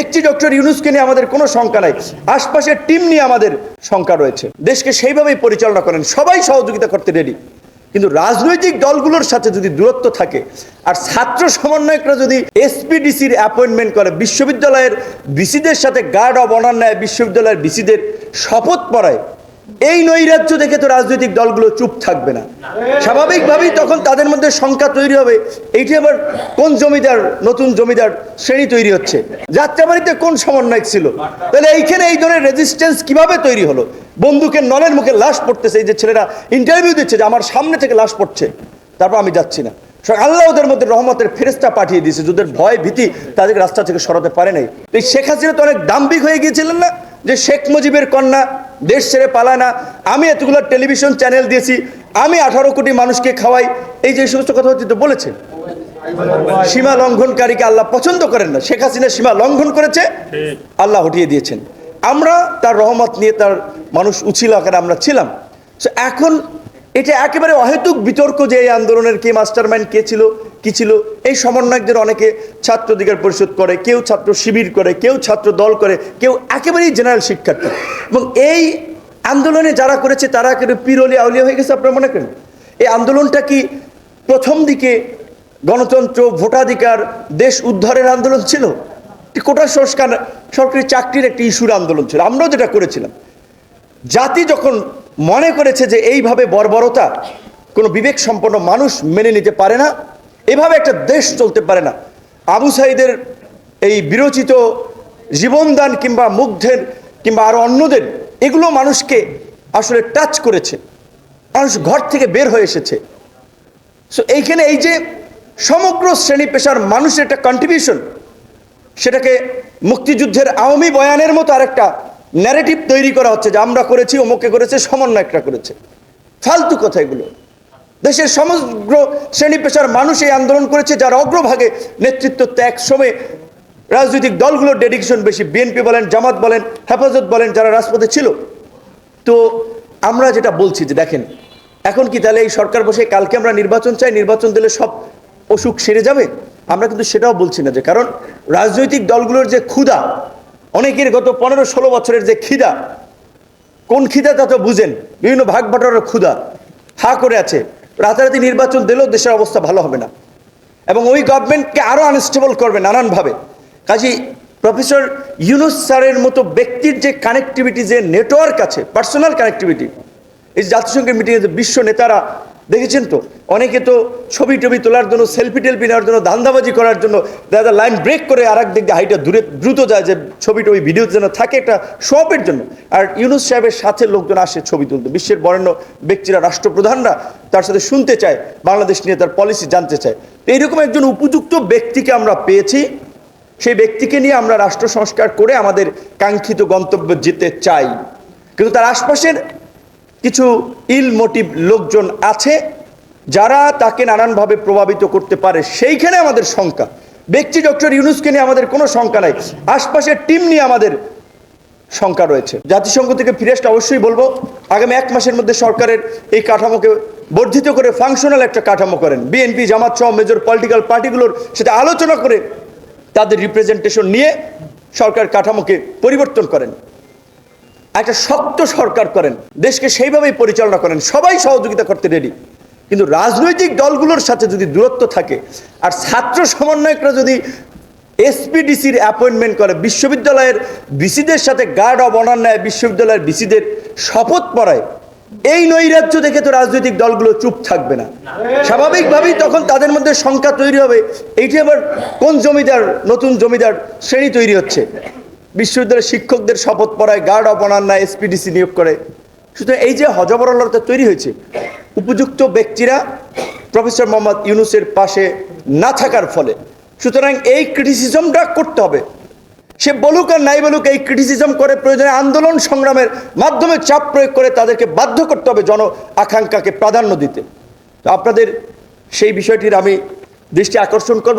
ব্যক্তি ডক্টর ইউনুসকে নিয়ে আমাদের কোনো শঙ্কা নাই। আশপাশের টিম নিয়ে আমাদের শঙ্কা রয়েছে। দেশকে সেইভাবেই পরিচালনা করেন। সবাই সহযোগিতা করতে রেডি কিন্তু রাজনৈতিক দলগুলোর সাথে যদি দূরত্ব থাকে, আর ছাত্র সমন্বয়করা যদি এসপিডিসির অ্যাপয়েন্টমেন্ট করে, বিশ্ববিদ্যালয়ের বিসিদের সাথে গার্ড অব অনার নেয়, বিশ্ববিদ্যালয়ের বিসিদের শপথ পড়ায় এই নৈরাজ্য দেখে তো রাজনৈতিক দলগুলো চুপ থাকবে না। স্বাভাবিকভাবেই তখন তাদের মধ্যে সংখ্যা তৈরি হবে, এইটি আবার কোন জমিদার, নতুন জমিদার শ্রেণি তৈরি হচ্ছে? যাত্রাবাড়িতে কোন সমন্বয়ক ছিল? তাহলে এইখানে এই ধরনের রেজিস্ট্যান্স কীভাবে তৈরি হলো? বন্দুকের নলের মুখে লাশ পড়তেছে, এই যে ছেলেরা ইন্টারভিউ দিচ্ছে যে আমার সামনে থেকে লাশ পড়ছে। তারপর আমি যাচ্ছি না। আল্লাহ ওদের মধ্যে রহমতের ফেরেস্তা পাঠিয়ে দিয়েছে যাদের ভয়, ভীতি তাদেরকে রাস্তা থেকে সরাতে পারে নাই। তো এই শেখ হাসিনা তো অনেক দাম্ভিক হয়ে গিয়েছিলেন না? যে শেখ মুজিবের কন্যা দেশ ছেড়ে পালায় না। আমি এতগুলো টেলিভিশন চ্যানেল দিয়েছি, আমি আঠারো কোটি মানুষকে খাওয়াই। এই যে সমস্ত কথা হচ্ছে, তো বলেছে সীমা লঙ্ঘনকারীকে আল্লাহ পছন্দ করেন না। শেখ হাসিনা সীমা লঙ্ঘন করেছে, আল্লাহ হটিয়ে দিয়েছেন। আমরা তার রহমত নিয়ে তার মানুষ উছিল আকারে আমরা ছিলাম। So, এখন এটা একেবারে অহেতুক বিতর্ক যে এই আন্দোলনের কে মাস্টারমাইন্ড কে ছিল, কি ছিল। এই সমন্বয়কদের অনেকে ছাত্র অধিকার পরিষদ করে, কেউ ছাত্র শিবির করে, কেউ ছাত্র দল করে, কেউ একেবারেই জেনারেল শিক্ষার্থী। এবং এই আন্দোলনে যারা করেছে, তারা একেবারে পিরলি আউলিয়া হয়ে গেছে, আপনারা মনে করেন? এই আন্দোলনটা কি প্রথম দিকে গণতন্ত্র, ভোটাধিকার, দেশ উদ্ধারের আন্দোলন ছিল? কোটা সংস্কার, সরকারি চাকরির একটি ইস্যুর আন্দোলন ছিল। আমরাও যেটা করেছিলাম। জাতি যখন মনে করেছে যে এইভাবে বর্বরতা, কোনো বিবেক সম্পন্ন মানুষ মেনে নিতে পারে না এভাবে একটা দেশ চলতে পারে না। আবু সাইদের এই বিরচিত জীবনদান কিংবা মুগ্ধের কিংবা আরও অন্যদের, এগুলো মানুষকে আসলে টাচ করেছে। মানুষ ঘর থেকে বের হয়ে এসেছে। সো এইখানে এই যে সমগ্র শ্রেণি পেশার মানুষের একটা কন্ট্রিবিউশন সেটাকে মুক্তিযুদ্ধের আওয়ামী বয়ানের মতো আরেকটা ন্যারেটিভ তৈরি করা হচ্ছে, যে আমরা করেছি অমুকে করেছে, সমন্বয়করা করেছে। ফালতু কথা এগুলো। দেশের সমগ্র শ্রেণি পেশার মানুষ এই আন্দোলন করেছে, যার অগ্রভাগে নেতৃত্ব ত্যাগ সময়ে রাজনৈতিক দলগুলোর ডেডিকেশন বেশি। বিএনপি বলেন, জামাত বলেন, হেফাজত বলেন, যারা রাজপথে ছিল। তো আমরা যেটা বলছি যে দেখেন, এখন কি তাহলে এই সরকার বসে কালকে আমরা নির্বাচন চাই, নির্বাচন দিলে সব অসুখ সেরে যাবে? আমরা কিন্তু সেটাও বলছি না যে, কারণ রাজনৈতিক দলগুলোর যে ক্ষুধা, অনেকের গত পনেরো ষোলো বছরের যে খিদা, কোন খিদা তা তো বুঝেন, বিভিন্ন ভাগ বাটোয়ারার ক্ষুধা, হা করে আছে। রাতারাতি নির্বাচন দিলেও দেশের অবস্থা ভালো হবে না। এবং ওই গভর্নমেন্টকে আরও আনস্টেবল করবে নানানভাবে। কাজী প্রফেসর ইউনুস স্যারের মতো ব্যক্তির যে কানেকটিভিটি যে নেটওয়ার্ক আছে পার্সোনাল কানেকটিভিটি এই জাতিসংঘের মিটিংয়ে বিশ্ব নেতারা দেখেছেন তো? অনেকে তো ছবি টবি তোলার জন্য সেলফি টেলফি নেওয়ার জন্য, ধান্দাবাজি করার জন্য দেখা লাইন ব্রেক করে আর এক দিক হাইটা দূরে দ্রুত যায় যে ছবি টবি ভিডিও যেন থাকে একটা শপের জন্য। আর ইউনুস সাহেবের সাথে লোকজন আসে ছবি তুলতে। বিশ্বের বরেণ্য ব্যক্তিরা, রাষ্ট্রপ্রধানরা তার সাথে শুনতে চায়, বাংলাদেশ নিয়ে তার পলিসি জানতে চায়। তো এইরকম একজন উপযুক্ত ব্যক্তিকে আমরা পেয়েছি। সেই ব্যক্তিকে নিয়ে আমরা রাষ্ট্র সংস্কার করে আমাদের কাঙ্ক্ষিত গন্তব্যে যেতে চাই। কিন্তু তার আশপাশের কিছু ইল মোটিভ লোকজন আছে যারা তাকে নানানভাবে প্রভাবিত করতে পারে। সেইখানে আমাদের শঙ্কা। ব্যক্তি ডক্টর ইউনুসকে নিয়ে আমাদের কোনো শঙ্কা নাই। আশপাশের টিম নিয়ে আমাদের শঙ্কা রয়েছে। জাতিসংঘ থেকে ফিরে আসলে অবশ্যই বলব, আগামী এক মাসের মধ্যে সরকারের এই কাঠামোকে বর্ধিত করে ফাংশনাল একটা কাঠামো করেন। বিএনপি জামাত সহ মেজর পলিটিক্যাল পার্টিগুলোর সাথে আলোচনা করে তাদের রিপ্রেজেন্টেশন নিয়ে সরকার কাঠামোকে পরিবর্তন করেন। একটা শক্ত সরকার করেন, দেশকে সেইভাবেই পরিচালনা করেন, সবাই সহযোগিতা করতে রেডি কিন্তু রাজনৈতিক দলগুলোর সাথে যদি দূরত্ব থাকে, আর ছাত্র সমন্বয়করা যদি এসপিডিসির অ্যাপয়েন্টমেন্ট করে, বিশ্ববিদ্যালয়ের বিসিদের সাথে গার্ড অব অনার নেয়, বিশ্ববিদ্যালয়ের বিসিদের শপথ পড়ায়, এই নৈরাজ্য দেখে তো রাজনৈতিক দলগুলো চুপ থাকবে না। স্বাভাবিকভাবেই তখন তাদের মধ্যে সংখ্যা তৈরি হবে, এইটি আবার কোন জমিদার, নতুন জমিদার শ্রেণি তৈরি হচ্ছে। বিশ্ববিদ্যালয়ের শিক্ষকদের শপথ পড়ায় গার্ড অব নেয় এসপিডিসি নিয়োগ করে। সুতরাং এই যে হজবরলতা তৈরি হয়েছে, উপযুক্ত ব্যক্তিরা প্রফেসর মোহাম্মদ ইউনুসের পাশে না থাকার ফলে। সুতরাং এই ক্রিটিসিজমটা করতে হবে। সে বলুক আর নাই বলুক, এই ক্রিটিসিজম করে প্রয়োজনে আন্দোলন সংগ্রামের মাধ্যমে চাপ প্রয়োগ করে তাদেরকে বাধ্য করতে হবে জন আকাঙ্ক্ষাকে প্রাধান্য দিতে। তো আপনাদের সেই বিষয়টির আমি দৃষ্টি আকর্ষণ করব।